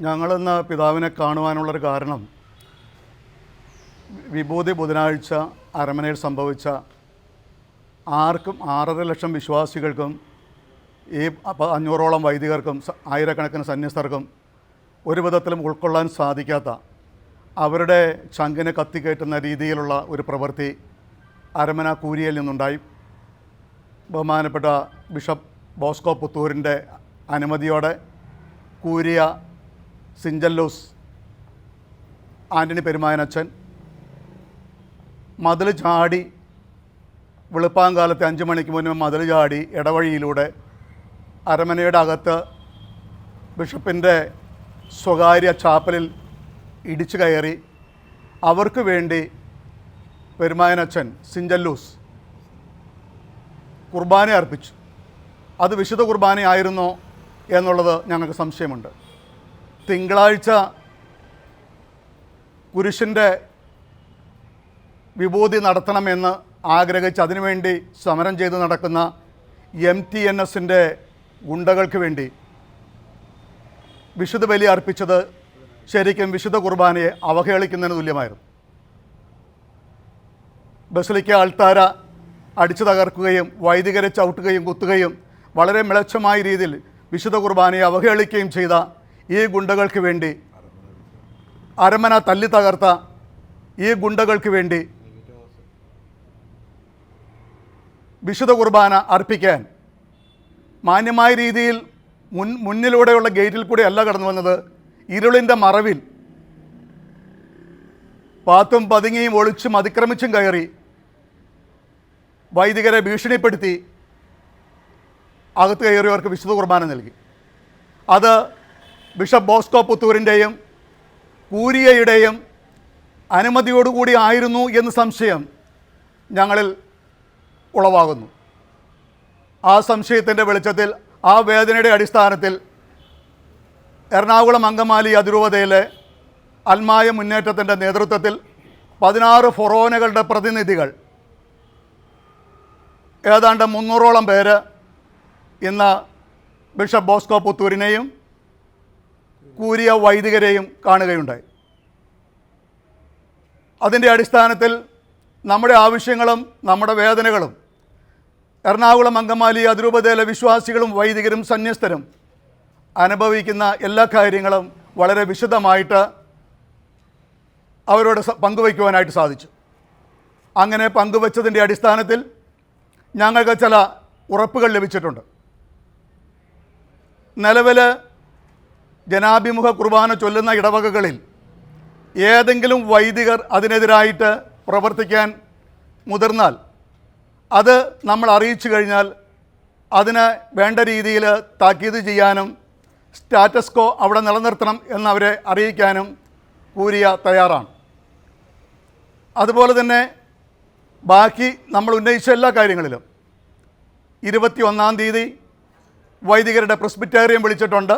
ഞങ്ങളിന്ന് പിതാവിനെ കാണുവാനുള്ളൊരു കാരണം വിഭൂതി ബുധനാഴ്ച അരമനയിൽ സംഭവിച്ച ആർക്കും ആറര ലക്ഷം വിശ്വാസികൾക്കും ഈ അഞ്ഞൂറോളം വൈദികർക്കും ആയിരക്കണക്കിന് സന്യസ്തർക്കും ഒരു വിധത്തിലും ഉൾക്കൊള്ളാൻ സാധിക്കാത്ത അവരുടെ ചങ്കിന് കത്തിക്കയറ്റുന്ന രീതിയിലുള്ള ഒരു പ്രവൃത്തി അരമന കൂരിയിൽ നിന്നുണ്ടായി. ബഹുമാനപ്പെട്ട ബിഷപ്പ് ബോസ്കോ പുത്തൂരിന്റെ അനുമതിയോടെ കൂരിയ സിഞ്ചല്ലൂസ് ആന്റണി പെരുമായനച്ഛൻ മതിൽ ചാടി വെളുപ്പാങ്കാലത്തെ അഞ്ച് മണിക്ക് മുന്നേ മതിൽ ചാടി ഇടവഴിയിലൂടെ അരമനയുടെ അകത്ത് ബിഷപ്പിന്റെ സ്വകാര്യ ചാപ്പലിൽ ഇടിച്ചു കയറി. അവർക്ക് വേണ്ടി പെരുമായനച്ഛൻ സിഞ്ചല്ലൂസ് കുർബാന അർപ്പിച്ചു. അത് വിശുദ്ധ കുർബാനയായിരുന്നോ എന്നുള്ളത് ഞങ്ങൾക്ക് സംശയമുണ്ട്. തിങ്കളാഴ്ച കുരിശിന്റെ വിഭൂതി നടത്തണമെന്ന് ആഗ്രഹിച്ച് അതിനുവേണ്ടി സമരം ചെയ്ത് നടക്കുന്ന എം ടി എൻ എസിന്റെ ഗുണ്ടകൾക്ക് വേണ്ടി വിശുദ്ധ ബലി അർപ്പിച്ചത് ശരിക്കും വിശുദ്ധ കുർബാനയെ അവഹേളിക്കുന്നതിന് തുല്യമായിരുന്നു. ബസലിക്ക അൾത്താര അടിച്ചു തകർക്കുകയും വൈദികരെ ചവിട്ടുകയും കുത്തുകയും വളരെ മിളച്ചമായ രീതിയിൽ വിശുദ്ധ കുർബാനയെ അവഹേളിക്കുകയും ചെയ്ത ഈ ഗുണ്ടകൾക്ക് വേണ്ടി അരമന തല്ലി തകർത്ത ഈ ഗുണ്ടകൾക്ക് വേണ്ടി വിശുദ്ധ കുർബാന അർപ്പിക്കാൻ മാന്യമായ രീതിയിൽ മുൻ മുന്നിലൂടെയുള്ള ഗേറ്റിൽ കൂടെ അല്ല കടന്നു വന്നത്. ഇരുളിന്റെ മറവിൽ പാത്തും പതുങ്ങിയും ഒളിച്ചും അതിക്രമിച്ചും കയറി വൈദികരെ ഭീഷണിപ്പെടുത്തി അകത്ത് കയറിയവർക്ക് വിശുദ്ധ കുർബാന നൽകി. അത് ബിഷപ്പ് ബോസ്കോ പുത്തൂരിന്റെയും കൂരിയയുടെയും അനുമതിയോടുകൂടി ആയിരുന്നു എന്ന് സംശയം ഞങ്ങളിൽ ഉളവാകുന്നു. ആ സംശയത്തിന്റെ വെളിച്ചത്തിൽ ആ വേദനയുടെ അടിസ്ഥാനത്തിൽ എറണാകുളം അങ്കമാലി അതിരൂപതയിലെ അൽമായ മുന്നേറ്റത്തിന്റെ നേതൃത്വത്തിൽ പതിനാറ് ഫൊറോനകളുടെ പ്രതിനിധികൾ ഏതാണ്ട് മുന്നൂറോളം പേര് ഇന്ന് ബിഷപ്പ് ബോസ്കോ പുത്തൂരിനെയും കൂരിയ വൈദികരെയും കാണുകയുണ്ടായി. അതിന്റെ അടിസ്ഥാനത്തിൽ നമ്മുടെ ആവശ്യങ്ങളും നമ്മുടെ വേദനകളും എറണാകുളം അങ്കമാലി അതിരൂപതയിലെ വിശ്വാസികളും വൈദികരും സന്യസ്തരും അനുഭവിക്കുന്ന എല്ലാ കാര്യങ്ങളും വളരെ വിശദമായിട്ട് അവരോട് പങ്കുവയ്ക്കുവാനായിട്ട് സാധിച്ചു. അങ്ങനെ പങ്കുവച്ചതിന്റെ അടിസ്ഥാനത്തിൽ ഞങ്ങൾക്ക് ചില ഉറപ്പുകൾ ലഭിച്ചിട്ടുണ്ട്. നിലവിൽ ജനാഭിമുഖ കുർബാന ചൊല്ലുന്ന ഇടവകകളിൽ ഏതെങ്കിലും വൈദികർ അതിനെതിരായിട്ട് പ്രവർത്തിക്കാൻ മുതിർന്നാൽ അത് നമ്മൾ അറിയിച്ചു കഴിഞ്ഞാൽ അതിന് വേണ്ട രീതിയിൽ താക്കീത് ചെയ്യാനും സ്റ്റാറ്റസ്കോ അവിടെ നിലനിർത്തണം എന്നവരെ അറിയിക്കാനും കൂരിയ തയ്യാറാണ്. അതുപോലെ തന്നെ ബാക്കി നമ്മൾ ഉന്നയിച്ച എല്ലാ കാര്യങ്ങളിലും ഇരുപത്തി ഒന്നാം തീയതി വൈദികരുടെ പ്രസ്ബിറ്റേറിയം വിളിച്ചിട്ടുണ്ട്.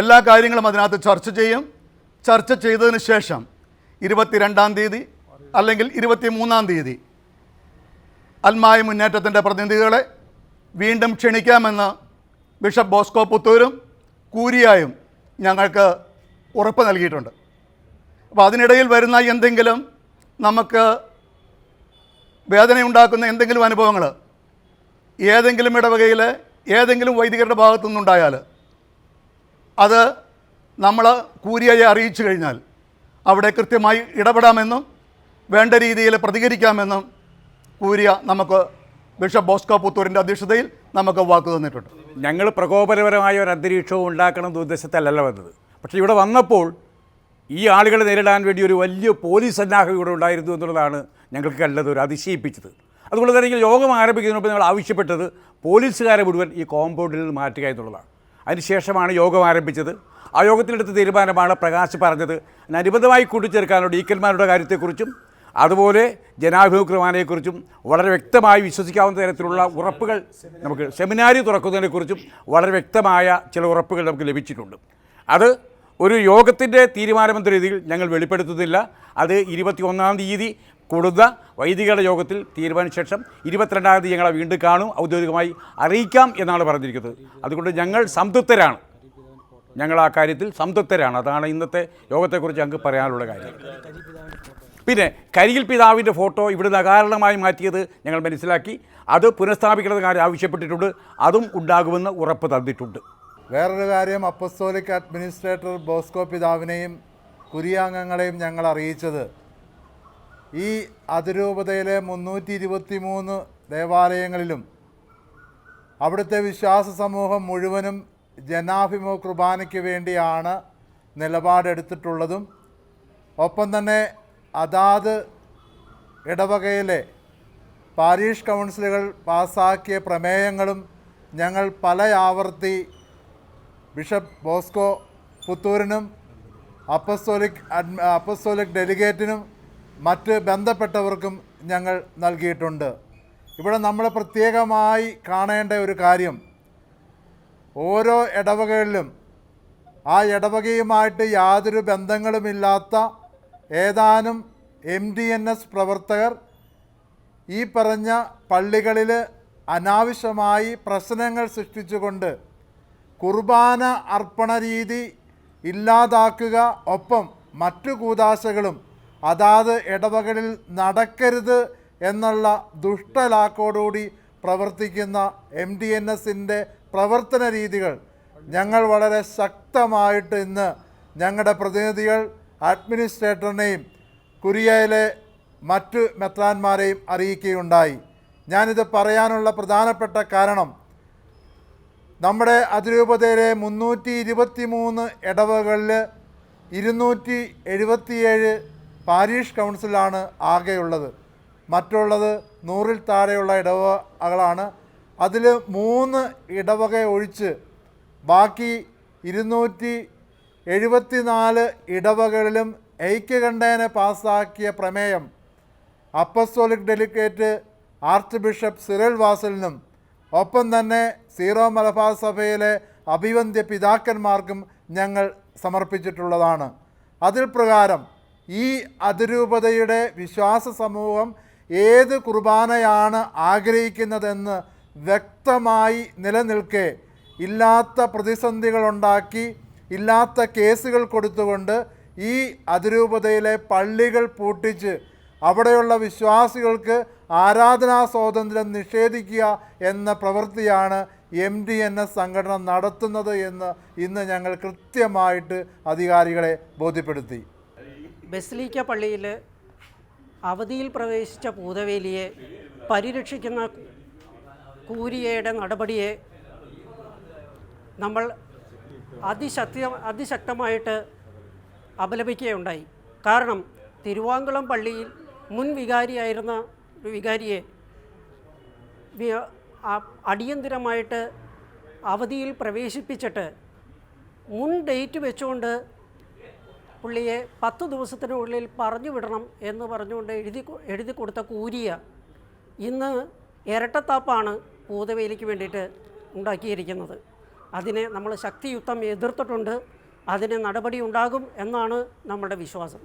എല്ലാ കാര്യങ്ങളും അതിനകത്ത് ചർച്ച ചെയ്യും. ചർച്ച ചെയ്തതിന് ശേഷം ഇരുപത്തിരണ്ടാം തീയതി അല്ലെങ്കിൽ ഇരുപത്തി മൂന്നാം തീയതി അൽമായ മുന്നേറ്റത്തിന്റെ പ്രതിനിധികളെ വീണ്ടും ക്ഷണിക്കാമെന്ന് ബിഷപ്പ് ബോസ്കോ പുത്തൂരും കൂരിയായും ഞങ്ങൾക്ക് ഉറപ്പ് നൽകിയിട്ടുണ്ട്. അപ്പോൾ അതിനിടയിൽ വരുന്ന എന്തെങ്കിലും നമുക്ക് വേദനയുണ്ടാക്കുന്ന എന്തെങ്കിലും അനുഭവങ്ങൾ ഏതെങ്കിലും ഇടവകയിൽ ഏതെങ്കിലും വൈദികരുടെ ഭാഗത്തു നിന്നുണ്ടായാൽ അത് നമ്മൾ കൂരിയയെ അറിയിച്ചു കഴിഞ്ഞാൽ അവിടെ കൃത്യമായി ഇടപെടാമെന്നും വേണ്ട രീതിയിൽ പ്രതികരിക്കാമെന്നും കൂരിയ നമുക്ക് ബിഷപ്പ് ബോസ്കോ പുത്തൂരിന്റെ അധ്യക്ഷതയിൽ നമുക്ക് വാക്ക് തന്നിട്ടുണ്ട്. ഞങ്ങൾ പ്രകോപനപരമായ ഒരു അന്തരീക്ഷവും ഉണ്ടാക്കണം എന്ന ഉദ്ദേശത്തിലല്ല വന്നത്. പക്ഷേ ഇവിടെ വന്നപ്പോൾ ഈ ആളുകളെ നേരിടാൻ വേണ്ടി ഒരു വലിയ പോലീസ് സന്നാഹം ഇവിടെ ഉണ്ടായിരുന്നു എന്നുള്ളതാണ് ഞങ്ങൾക്ക് അല്ലത് ഒരു അതിശയിപ്പിച്ചത്. അതുകൊണ്ട് തന്നെ യോഗം ആരംഭിക്കുന്നതിന് ഞങ്ങൾ ആവശ്യപ്പെട്ടത് പോലീസുകാരെ മുഴുവൻ ഈ കോമ്പൗണ്ടിൽ നിന്ന് മാറ്റുക എന്നുള്ളതാണ്. അതിനുശേഷമാണ് യോഗം ആരംഭിച്ചത്. ആ യോഗത്തിലെടുത്ത തീരുമാനമാണ് പ്രകാശ് പറഞ്ഞത്. അനുബന്ധമായി കൂട്ടിച്ചേർക്കാനുള്ള ഡീക്കന്മാരുടെ കാര്യത്തെക്കുറിച്ചും അതുപോലെ ജനാഭിമുഖ കുർബാനയെക്കുറിച്ചും വളരെ വ്യക്തമായി വിശ്വസിക്കാവുന്ന തരത്തിലുള്ള ഉറപ്പുകൾ നമുക്ക് സെമിനാരി തുറക്കുന്നതിനെക്കുറിച്ചും വളരെ വ്യക്തമായ ചില ഉറപ്പുകൾ നമുക്ക് ലഭിച്ചിട്ടുണ്ട്. അത് ഒരു യോഗത്തിന്റെ തീരുമാനമെന്ന രീതിയിൽ ഞങ്ങൾ വെളിപ്പെടുത്തുന്നില്ല. അത് ഇരുപത്തി ഒന്നാം തീയതി കൊടുത്ത വൈദികരുടെ യോഗത്തിൽ തീരുമാനിച്ച ശേഷം ഇരുപത്തിരണ്ടാം തീയതി ഞങ്ങളെ വീണ്ടും കാണും ഔദ്യോഗികമായി അറിയിക്കാം എന്നാണ് പറഞ്ഞിരിക്കുന്നത്. അതുകൊണ്ട് ഞങ്ങൾ സംതൃപ്തരാണ്. ഞങ്ങൾ ആ കാര്യത്തിൽ സംതൃപ്തരാണ്. അതാണ് ഇന്നത്തെ യോഗത്തെക്കുറിച്ച് ഞങ്ങൾക്ക് പറയാനുള്ള കാര്യം. പിന്നെ കരിയിൽ പിതാവിന്റെ ഫോട്ടോ ഇവിടുന്ന് അകാരണമായി മാറ്റിയത് ഞങ്ങൾ മനസ്സിലാക്കി. അത് പുനഃസ്ഥാപിക്കണമെന്ന കാര്യം ആവശ്യപ്പെട്ടിട്ടുണ്ട്. അതും ഉണ്ടാകുമെന്ന് ഉറപ്പ് തന്നിട്ടുണ്ട്. വേറൊരു കാര്യം അപ്പസ്തോലിക് അഡ്മിനിസ്ട്രേറ്റർ ബോസ്കോ പിതാവിനെയും കുരിയാംഗങ്ങളെയും ഞങ്ങൾ അറിയിച്ചത് ഈ അതിരൂപതയിലെ മുന്നൂറ്റി ഇരുപത്തി മൂന്ന് ദേവാലയങ്ങളിലും അവിടുത്തെ വിശ്വാസ സമൂഹം മുഴുവനും ജനാഭിമുഖ കുർബാനയ്ക്ക് വേണ്ടിയാണ് നിലപാടെടുത്തിട്ടുള്ളതും. ഒപ്പം തന്നെ അതാത് ഇടവകയിലെ പാരീഷ് കൗൺസിലുകൾ പാസാക്കിയ പ്രമേയങ്ങളും ഞങ്ങൾ പല ആവർത്തി ബിഷപ്പ് ബോസ്കോ പുത്തൂരിനും അപ്പസ്തോലിക് അപ്പസ്തോലിക് ഡെലിഗേറ്റിനും മറ്റ് ബന്ധപ്പെട്ടവർക്കും ഞങ്ങൾ നൽകിയിട്ടുണ്ട്. ഇവിടെ നമ്മൾ പ്രത്യേകമായി കാണേണ്ട ഒരു കാര്യം ഓരോ ഇടവകകളിലും ആ ഇടവകയുമായിട്ട് യാതൊരു ബന്ധങ്ങളുമില്ലാത്ത ഏതാനും എം ഡി എൻ എസ് പ്രവർത്തകർ ഈ പറഞ്ഞ പള്ളികളിൽ അനാവശ്യമായി പ്രശ്നങ്ങൾ സൃഷ്ടിച്ചുകൊണ്ട് കുർബാന അർപ്പണ രീതി ഇല്ലാതാക്കുക ഒപ്പം മറ്റു കൂതാശകളും അതാത് ഇടവകളിൽ നടക്കരുത് എന്നുള്ള ദുഷ്ടലാക്കോടുകൂടി പ്രവർത്തിക്കുന്ന എം ഡി എൻ എസിന്റെ പ്രവർത്തന രീതികൾ ഞങ്ങൾ വളരെ ശക്തമായിട്ട് ഇന്ന് ഞങ്ങളുടെ പ്രതിനിധികൾ അഡ്മിനിസ്ട്രേറ്ററിനെയും കുരിയയിലെ മറ്റു മെത്രാന്മാരെയും അറിയിക്കുകയുണ്ടായി. ഞാനിത് പറയാനുള്ള പ്രധാനപ്പെട്ട കാരണം നമ്മുടെ അതിരൂപതയിലെ മുന്നൂറ്റി ഇരുപത്തി മൂന്ന് ഇടവകളിൽ ഇരുന്നൂറ്റി എഴുപത്തിയേഴ് പാരീഷ് കൗൺസിലാണ് ആകെയുള്ളത്. മറ്റുള്ളത് നൂറിൽ താഴെയുള്ള ഇടവകളാണ്. അതിൽ മൂന്ന് ഇടവക ഒഴിച്ച് ബാക്കി ഇരുന്നൂറ്റി എഴുപത്തിനാല് ഇടവകളിലും ഐക്യകണ്ഠേന പാസാക്കിയ പ്രമേയം apostolic delegate archbishop Cyril വാസലിനും ഒപ്പം തന്നെ സീറോ മലബാർ സഭയിലെ അഭിവന്ദ്യ പിതാക്കന്മാർക്കും ഞങ്ങൾ സമർപ്പിച്ചിട്ടുള്ളതാണ്. അതിൽ പ്രകാരം ഈ അതിരൂപതയുടെ വിശ്വാസ സമൂഹം ഏത് കുർബാനയാണ് ആഗ്രഹിക്കുന്നതെന്ന് വ്യക്തമായി നിലനിൽക്കെ ഇല്ലാത്ത പ്രതിസന്ധികളുണ്ടാക്കി ഇല്ലാത്ത കേസുകൾ കൊടുത്തുകൊണ്ട് ഈ അതിരൂപതയിലെ പള്ളികൾ പൂട്ടിച്ച് അവിടെയുള്ള വിശ്വാസികൾക്ക് ആരാധനാ സ്വാതന്ത്ര്യം നിഷേധിക്കുക എന്ന പ്രവൃത്തിയാണ് എം ഡി എൻ എസ് സംഘടന നടത്തുന്നത് എന്ന് ഇന്ന് ഞങ്ങൾ കൃത്യമായിട്ട് അധികാരികളെ ബോധ്യപ്പെടുത്തി. ബസ്ലീക്ക പള്ളിയിൽ അവധിയിൽ പ്രവേശിച്ച പൂതവേലിയെ പരിരക്ഷിക്കുന്ന കൂരിയയുടെ നടപടിയെ നമ്മൾ അതിശക്തി അതിശക്തമായിട്ട് അപലപിക്കുകയുണ്ടായി. കാരണം തിരുവാങ്കുളം പള്ളിയിൽ മുൻ വികാരിയായിരുന്ന ഒരു വികാരിയെ അടിയന്തിരമായിട്ട് അവധിയിൽ പ്രവേശിപ്പിച്ചിട്ട് മുൻ ഡേറ്റ് വെച്ചുകൊണ്ട് പുള്ളിയെ പത്ത് ദിവസത്തിനുള്ളിൽ പറഞ്ഞു വിടണം എന്ന് പറഞ്ഞുകൊണ്ട് എഴുതി എഴുതി കൊടുത്ത കൂരിയ ഇന്ന് ഇരട്ടത്താപ്പാണ് പൂതവേലിക്ക് വേണ്ടിയിട്ട് ഉണ്ടാക്കിയിരിക്കുന്നത്. അതിനെ നമ്മൾ ശക്തിയുക്തം എതിർത്തിട്ടുണ്ട്. അതിന് നടപടി ഉണ്ടാകും എന്നാണ് നമ്മുടെ വിശ്വാസം.